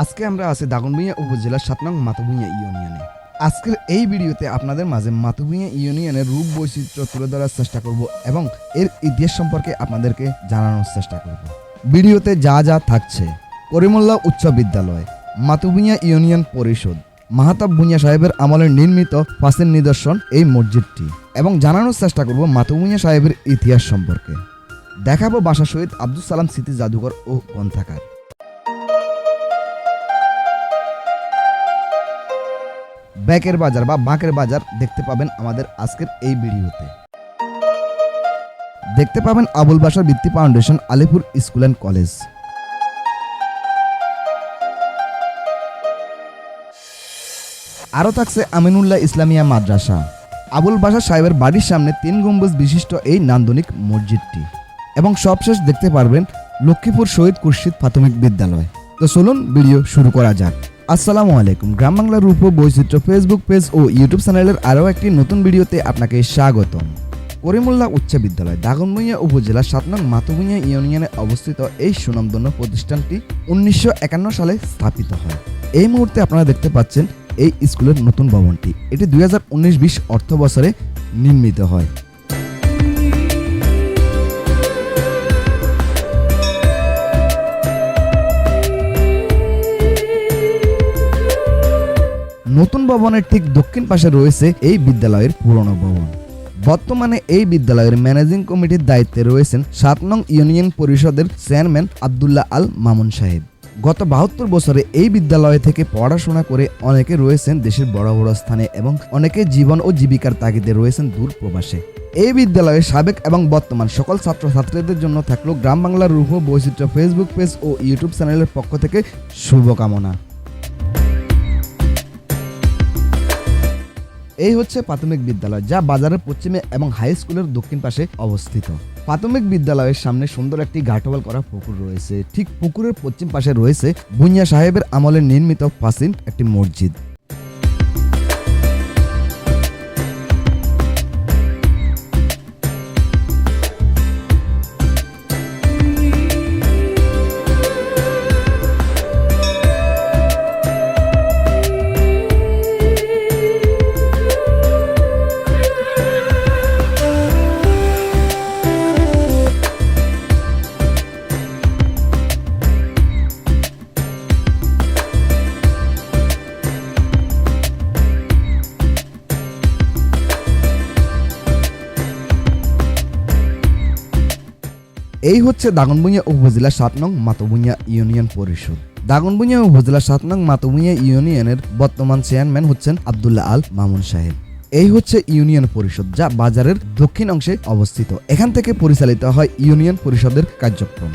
আজকে আমরা আছি দাগনভূঞা উপজেলার সাত নং মাতভূঞা ইউনিয়নে। আজকের এই ভিডিওতে আপনাদের মাঝে মাতভূঞা ইউনিয়নের রূপ বৈচিত্র্য তুলে ধরার চেষ্টা করব এবং এর ইতিহাস সম্পর্কে আপনাদেরকে জানানোর চেষ্টা করব। ভিডিওতে যা যা থাকছে করিমুল্লাহ উচ্চ বিদ্যালয় মাতুভূঞা ইউনিয়ন পরিষদ, মাহাতাব ভুঁইয়া সাহেবের আমলে নির্মিত ফাঁসের নিদর্শন এই মসজিদটি এবং জানানোর চেষ্টা করব মাতুভুঁইয়া সাহেবের ইতিহাস সম্পর্কে। দেখাবো বাসা শহীদ আব্দুল সালাম স্মৃতি জাদুঘর ও গ্রন্থাগার। ব্যাকের বাজার বা বাঁকের বাজার দেখতে পাবেন আমাদের আজকের এই ভিডিওতে। দেখতে পাবেন আবুল বাসার বৃত্তি foundation, Alipur school and college. আরও থাকছে আমিনুল্লাহ ইসলামিয়া মাদ্রাসা। আবুল বাসা সাহেবের বাড়ির সামনে তিন গম্বুজ বিশিষ্ট এই নান্দনিক মসজিদটি। এবং সবশেষ দেখতে পারবেন লক্ষ্মীপুর শহীদ কুর্শিদ প্রাথমিক বিদ্যালয়। তো চলুন ভিডিও শুরু করা যাক। আসসালামু আলাইকুম। গ্রাম বাংলার রূপ বৈচিত্র্য ফেসবুক পেজ ও ইউটিউব চ্যানেলের আরও একটি নতুন ভিডিওতে আপনাকে স্বাগতম। করিমুল্লাহ উচ্চ বিদ্যালয়, দাগনভূঞা উপজেলার সাত নং ইউনিয়নে অবস্থিত এই সুনামধন্য প্রতিষ্ঠানটি উনিশশো একান্ন সালে স্থাপিত হয়। এই মুহূর্তে আপনারা দেখতে পাচ্ছেন এই স্কুলের নতুন ভবনটি। এটি দুই হাজার উনিশ বিশ অর্থ বছরে নির্মিত হয়। নতুন ভবনের ঠিক দক্ষিণ পাশে রয়েছে এই বিদ্যালয়ের পুরনো ভবন। বর্তমানে এই বিদ্যালয়ের ম্যানেজিং কমিটির দায়িত্বে রয়েছেন সাত নং ইউনিয়ন পরিষদের চেয়ারম্যান আবদুল্লাহ আল মামুন সাহেব। গত বাহাত্তর বছরে এই বিদ্যালয় থেকে পড়াশোনা করে অনেকে রয়েছেন দেশের বড় বড় স্থানে এবং অনেকে জীবন ও জীবিকার তাগিদে রয়েছেন দূর প্রবাসে। এই বিদ্যালয়ে সাবেক এবং বর্তমান সকল ছাত্রছাত্রীদের জন্য থাকল গ্রাম বাংলার রূপ বৈচিত্র্য ফেসবুক পেজ ও ইউটিউব চ্যানেলের পক্ষ থেকে শুভকামনা। এই হচ্ছে প্রাথমিক বিদ্যালয়, যা বাজারের পশ্চিমে এবং হাই স্কুলের দক্ষিণ পাশে অবস্থিত। প্রাথমিক বিদ্যালয়ের সামনে সুন্দর একটি গাঠোয়াল করা পুকুর রয়েছে। ঠিক পুকুরের পশ্চিম পাশে রয়েছে বুনিয়া সাহেবের আমলে নির্মিত প্রাচীন একটি মসজিদ। এই হচ্ছে দাগনভূঞা উপজেলা সাত নং মাতভূঞা ইউনিয়ন পরিষদ। দাগনভূঞা উপজেলা সাত নং মাতভূঞা ইউনিয়নের বর্তমান চেয়ারম্যান হচ্ছেন আবদুল্লাহ আল মামুন সাহেব। এই হচ্ছে ইউনিয়ন পরিষদ যা বাজারের দক্ষিণ অংশে অবস্থিত। এখান থেকে পরিচালিত হয় ইউনিয়ন পরিষদের কার্যক্রম।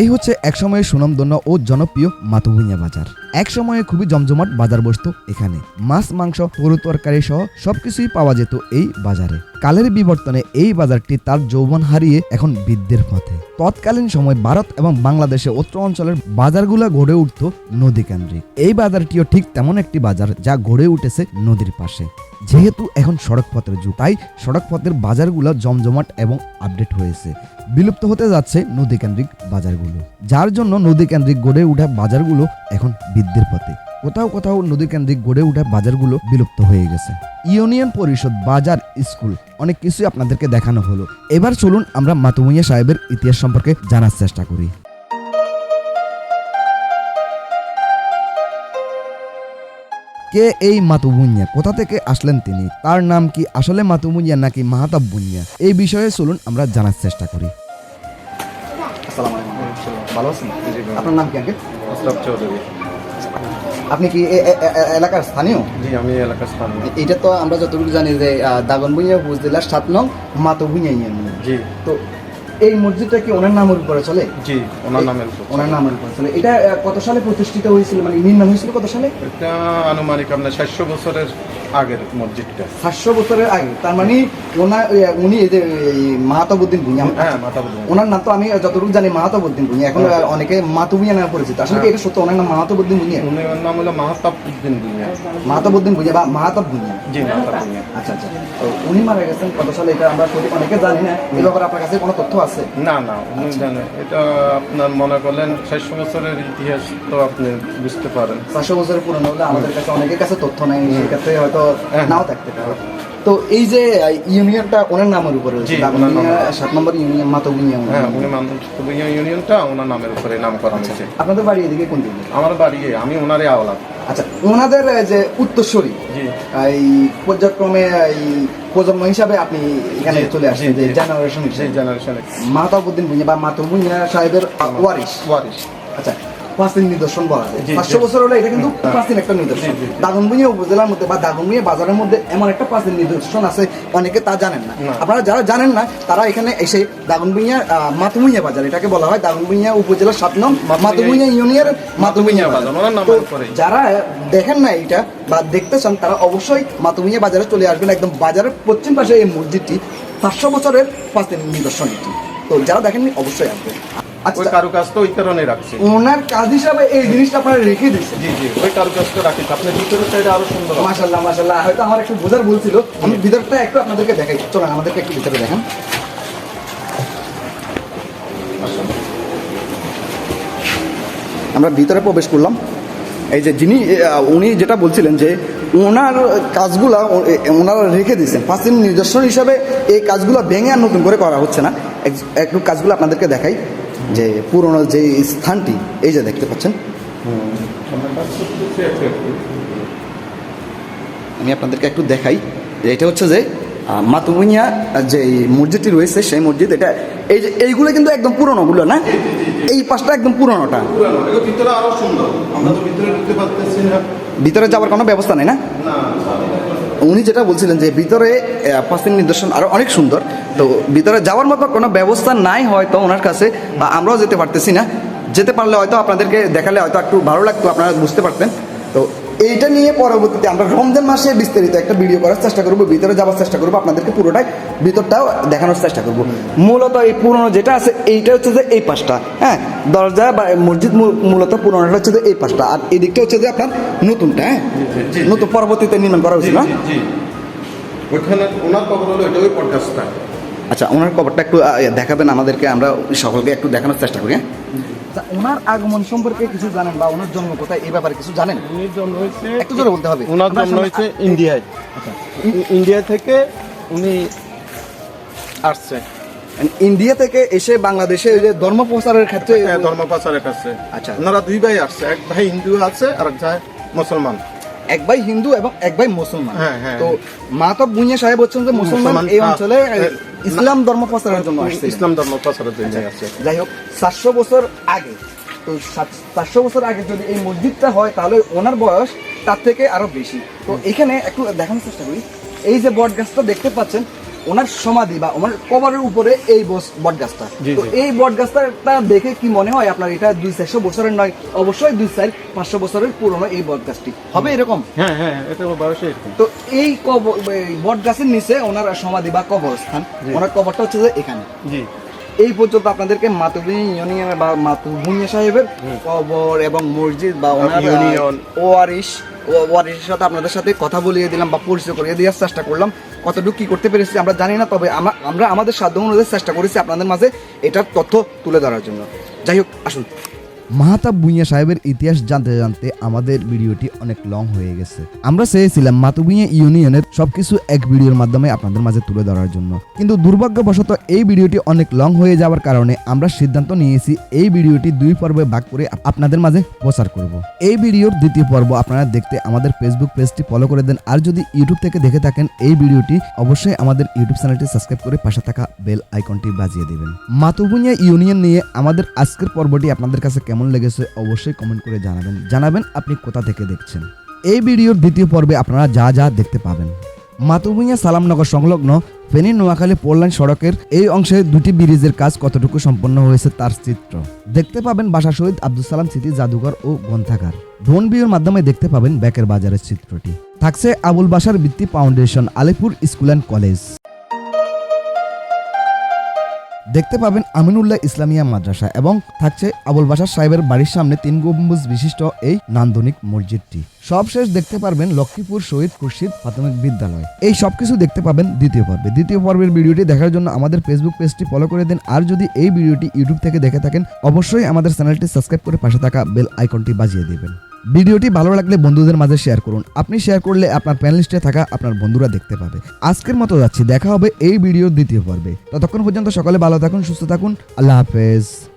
এই হচ্ছে একসময়ের সুনামধন্য ও জনপ্রিয় মাতুভুঁইয়া বাজার। এক সময়ে খুবই জমজমাট বাজার বসতো এখানে। মাছ, মাংস, গরু তরকারি সহ সবকিছুই পাওয়া যেত এই বাজারে। কালের বিবর্তনে এই বাজারটি তার যৌবন হারিয়ে এখন বৃদ্ধির পথে। তৎকালীন সময় ভারত এবং বাংলাদেশে উত্তর অঞ্চলের বাজারগুলো গড়ে উঠত নদী কেন্দ্রিক এই বাজারটিও ঠিক তেমন একটি বাজার যা গড়ে উঠেছে নদীর পাশে। যেহেতু এখন সড়ক পথের যুগ, তাই সড়ক পথের বাজারগুলো জমজমাট এবং আপডেট হয়েছে। বিলুপ্ত হতে যাচ্ছে নদীকেন্দ্রিক বাজারগুলো। যার জন্য নদীকেন্দ্রিক গড়ে ওঠা বাজারগুলো এখন বৃদ্ধির পথে। কোথাও কোথাও নদীকেন্দ্রিক গড়ে ওঠা বাজারগুলো বিলুপ্ত হয়ে গেছে। ইউনিয়ন পরিষদ বাজার স্কুল অনেক কিছুই আপনাদেরকে দেখানো হলো। এবার চলুন আমরা মাতুমিয়া সাহেবের ইতিহাস সম্পর্কে জানার চেষ্টা করি। কে এই মাতুবুনিয়া কোথা থেকে আসলেন তিনি? তার নাম কি আসলে মাতুবুনিয়া নাকি মাহাতাব বুনিয়া এই বিষয়ে চলুন আমরা জানার চেষ্টা করি। আসসালামু আলাইকুম। ভালো আছেন? আপনার নাম কি আঙ্কেল? চৌধুরী। আপনি কি এলাকার স্থানীয়? জি আমি এলাকার স্থানীয়। এটা তো আমরা যতটুকু জানি যে দাগনভূঞা উপজেলার সাত নং মাতভূঞা ইউনিয়ন। জি। তো এই মসজিদটা কি ওনার নামের উপরে চলে? জি ওনার নামের উপর ওনার নামের উপরে চলে। এটা কত সালে প্রতিষ্ঠিত হয়েছিল? মানে নির্মাণ হয়েছিল কত সালে? এটা আনুমানিক আপনার সাতশো বছরের আগের মসজিদটা। সাতশো বছরের আগে। তার মানে ওনার উনি এই যে মাহাতাবুদ্দিন ভুঁইয়া। হ্যাঁ বুঝুন ওনার নাম তো আমি যতটুকু জানি মাহাতাবুদ্দিন ভুঁইয়া। এখন হ্যাঁ। অনেকে মাতুবিয়া নামে পরিচিত। আসলে কি এটা সত্য? ওনার নাম মাহাতাবুদ্দিন ভুঁইয়া? উনি নাম হলো মাহতাব উদ্দিন ভুঁইয়া। মাহাতাবুদ্দিন ভুঁইয়া বা মাহাতাব ভুঁইয়া। জি মাহতাব ভুঁইয়া। আচ্ছা আচ্ছা। তো উনি মারা গেছেন কত সালে? এটা আমরা সঠিক অনেকে জানি না। এই ব্যাপারে আপনার কাছে কোনো তথ্য আছে? না না উনি জানে। এটা আপনার মনে করলেন সাতশো বছরের ইতিহাস তো আপনি বুঝতে পারেন। চারশো বছরের পুরনো হলে আমাদের কাছে অনেকের কাছে তথ্য নাই। সেক্ষেত্রে হয়তো হ্যাঁ। নাও থাকতে পারে। তো এই যে ইউনিয়নটা ওনার নামের উপরে রয়েছে ওনার নামের। সাত নম্বর ইউনিয়ন মাতবুনিয়া হ্যাঁ উনি ইউনিয়নটা ওনার নামের উপরে নাম করা হয়েছে। আপনাদের বাড়ি এদিকে কোন দিকে? আমার বাড়ি আমি ওনারই আওলাদ আচ্ছা ওনাদের যে উত্তরসূরি এই পর্যায়ক্রমে এই প্রজন্ম হিসাবে আপনি এখানে চলে আসছেন যে জেনারেশন হিসেবে। জেনারেশনে মাহতাবুদ্দিন ভুঁইয়া বা মাতবুনিয়া সাহেবের ওয়ারিশ। ওয়ারিশ। আচ্ছা প্রাচীন নিদর্শন বলা যায়। পাঁচশো বছর হলে এটা কিন্তু প্রাচীন একটা নিদর্শন। দাগনভূঞা উপজেলার মধ্যে বা দাগনভূঞা বাজারের মধ্যে এমন একটা প্রাচীন নিদর্শন আছে অনেকে তা জানেন না। আপনারা যারা জানেন না তারা এখানে এসে দাগনভূঞা মাতুমুইয়া বাজার এটাকে বলা হয় দাগনভূঞা উপজেলার সাত নং মাতুমুইয়া- মাতুমুইয়া ইউনিয়নের মাতুমুইয়া বাজার। যারা দেখেন না এটা বা দেখতে চান তারা অবশ্যই মাতুমিয়া বাজারে চলে আসবেন। একদম বাজারের পশ্চিম পাশে এই মসজিদটি পাঁচশো বছরের প্রাচীন নিদর্শন এটি। তো যারা দেখেননি অবশ্যই আসবেন। ওই আচ্ছা কারুকাজ তো ওই কারণে রাখছি। ওনার কাজ হিসাবে এই জিনিসটা আপনারা রেখে দিচ্ছেন জি জি ওই কারুকাজ তো রাখি আপনার ভিতরের সাইডে আরও সুন্দর হবে। মাশাল্লাহ মাশাল্লাহ হয়তো আমার একটু বোঝার বলছিল আমি ভিতরটা একটু আপনাদেরকে দেখাই। চলেন আমাদেরকে একটু ভিতরে দেখান। আমরা ভিতরে প্রবেশ করলাম। এই যে যিনি উনি যেটা বলছিলেন যে ওনার কাজগুলা ওনারা রেখে দিয়েছেন। প্রাচীন নিদর্শন হিসাবে এই কাজগুলো ভেঙে আর নতুন করে করা হচ্ছে না। এক- একটু কাজগুলো আপনাদেরকে দেখাই। যে পুরনো যে স্থানটি এই যে দেখতে পাচ্ছেন। আমি আপনাদেরকে একটু দেখাই। যে এটা হচ্ছে যে মাতুমিয়া যে মসজিদটি রয়েছে সেই মসজিদ এটা এই যে এইগুলো কিন্তু একদম পুরনোগুলো না? এই পাশটা একদম পুরনোটা। ভিতরে যাওয়ার কোনো ব্যবস্থা নেই না? উনি যেটা বলছিলেন যে ভিতরে পাঁচদিন নিদর্শন আরও অনেক সুন্দর। তো ভিতরে যাওয়ার মতো কোনো ব্যবস্থা নাই হয়তো ওনার কাছে, বা আমরাও যেতে পারতেছি না। যেতে পারলে হয়তো আপনাদেরকে দেখালে হয়তো একটু ভালো লাগতো, আপনারা বুঝতে পারতেন। তো এইটা নিয়ে পরবর্তীতে আমরা রমজান মাসে বিস্তারিত একটা ভিডিও করার চেষ্টা করব ভিতরে যাওয়ার চেষ্টা করব আপনাদেরকে পুরোটাই ভিতরটাও দেখানোর চেষ্টা করব। মূলত এই পুরনো যেটা আছে এইটা হচ্ছে যে এই পাশটা হ্যাঁ? দরজা বা মসজিদ মূল- মূলত পুরনোটা হচ্ছে যে এই পাশটা। আর এই দিকটা হচ্ছে যে আপনার নতুনটা হ্যাঁ। নতুন পরবর্তীতে নির্মাণ করা হয়েছিল জি ওইখানে ওনার খবর হলো এটা ওই আচ্ছা ওনার কবরটা একটু দেখাবেন আমাদেরকে আমরা সকলকে একটু দেখানোর চেষ্টা করি হ্যাঁ? ওনার আগমন সম্পর্কে কিছু জানেন বা ওনার জন্ম কোথায় এই ব্যাপারে কিছু জানেন? উনির জন্ম হয়েছে একটু জোরে বলতে হবে। ওনার জন্ম হয়েছে ইন্ডিয়ায়। আচ্ছা। ইন্ডিয়া থেকে উনি আসছে। ইন্ডিয়া থেকে এসে বাংলাদেশে ওই যে ধর্ম প্রচারের ক্ষেত্রে হ্যাঁ, ধর্ম প্রচারের কাছে আচ্ছা। ওনারা দুই ভাই আসছে এক ভাই হিন্দু আছে আর এক ভাই মুসলমান। এক ভাই হিন্দু এবং এক ভাই মুসলমান। হ্যাঁ, হ্যাঁ। তো মাতব বুনিয়া সাহেব হচ্ছেন যে মুসলমান এই অঞ্চলে ইসলাম ধর্ম প্রচারের জন্য আসছে ইসলাম ধর্ম প্রচারের জন্য আসছে। যাই হোক সাতশো বছর আগে তো চারশো বছর আগে যদি এই মসজিদটা হয় তাহলে ওনার বয়স তার থেকে আরও বেশি। তো এখানে একটু দেখানোর চেষ্টা করি। এই যে বট গাছটা দেখতে পাচ্ছেন ওনার সমাধি বা ওনার কবরের উপরে এই বট গাছটা তো এই বট গাছটা দেখে কি মনে হয় আপনার? এটা দুই চারশো বছরের নয় অবশ্যই দুই চার পাঁচশো বছরের পুরনো এই বট গাছটি হবে এরকম? হ্যাঁ হ্যাঁ এটা তো এই কবর বটগাছের বট গাছের নিচে ওনার সমাধি বা কবরস্থান ওনার কবরটা হচ্ছে যে এখানে। জি। এই পর্যন্ত আপনাদেরকে মাতুভূমি ইউনিয়ন বা মাতুভূমি সাহেবের কবর এবং মসজিদ বা ওনার ইউনিয়ন। ওয়ারিশ ও- ওয়ারিশের সাথে আপনাদের সাথে কথা বলিয়ে দিলাম বা পরিচয় করিয়ে দেওয়ার চেষ্টা করলাম। কতটুকু কী করতে পেরেছি আমরা জানি না তবে আমরা আমরা আমাদের সাধ্য অনুযায়ী চেষ্টা করেছি আপনাদের মাঝে এটার তথ্য তুলে ধরার জন্য। যাই হোক আসুন। মাহাতাব ভুঁইয়া সাহেবের ইতিহাস জানতে জানতে আমাদের ভিডিওটি অনেক লং হয়ে গেছে। আমরা চেয়েছিলাম মাতুবুইয়া ইউনিয়নের সবকিছু এক ভিডিওর মাধ্যমে আপনাদের মাঝে তুলে ধরার জন্য। কিন্তু দুর্ভাগ্যবশত এই ভিডিওটি অনেক লং হয়ে যাওয়ার কারণে আমরা সিদ্ধান্ত নিয়েছি এই ভিডিওটি দুই পর্বে ভাগ করে আপনাদের মাঝে প্রচার করব। এই ভিডিওর দ্বিতীয় পর্ব আপনারা দেখতে আমাদের ফেসবুক পেজটি ফলো করে দেন। আর যদি ইউটিউব থেকে দেখে থাকেন এই ভিডিওটি, অবশ্যই আমাদের ইউটিউব চ্যানেলটি সাবস্ক্রাইব করে পাশে থাকা বেল আইকনটি বাজিয়ে দেবেন। মাতুবুনিয়া ইউনিয়ন নিয়ে আমাদের আজকের পর্বটি আপনাদের কাছে কেমন লেগেছে অবশ্যই কমেন্ট করে জানাবেন। জানাবেন আপনি কোথা থেকে দেখছেন। এই ভিডিওর দ্বিতীয় পর্বে আপনারা যা যা দেখতে পাবেন। মাতুভুঁইয়া সালামনগর সংলগ্ন ফেনী নোয়াখালী পোললাইন সড়কের এই অংশে দুটি ব্রিজের কাজ কতটুকু সম্পন্ন হয়েছে তার চিত্র। দেখতে পাবেন বাসা শহীদ আব্দুল সালাম স্মৃতি জাদুঘর ও গ্রন্থাগার। ড্রোন ভিউর মাধ্যমে দেখতে পাবেন ব্যাকের বাজারের চিত্রটি। থাকছে আবুল বাসার বৃত্তি foundation, Alipur school and college. দেখতে পাবেন আমিনুল্লাহ ইসলামিয়া মাদ্রাসা এবং থাকছে আবুল বাসার সাহেবের বাড়ির সামনে তিন গম্বুজ বিশিষ্ট এই নান্দনিক মসজিদটি। সবশেষ দেখতে পারবেন লক্ষ্মীপুর শহীদ খুরশিদ প্রাথমিক বিদ্যালয়। এই সবকিছু দেখতে পাবেন দ্বিতীয় পর্বে। দ্বিতীয় পর্বের ভিডিওটি দেখার জন্য আমাদের ফেসবুক পেজটি ফলো করে দিন। আর যদি এই ভিডিওটি ইউটিউব থেকে দেখে থাকেন, অবশ্যই আমাদের চ্যানেলটি সাবস্ক্রাইব করে পাশে থাকা বেল আইকনটি বাজিয়ে দিবেন। ভিডিওটি ভালো লাগলে বন্ধুদের মাঝে শেয়ার করুন। আপনি শেয়ার করলে আপনার প্যানেলিস্টে থাকা আপনার বন্ধুরা দেখতে পাবে। আজকের মতো যাচ্ছি, দেখা হবে এই ভিডিওর দ্বিতীয় পর্বে। ততক্ষণ পর্যন্ত সকালে ভালো থাকুন, সুস্থ থাকুন। আল্লাহ হাফেজ।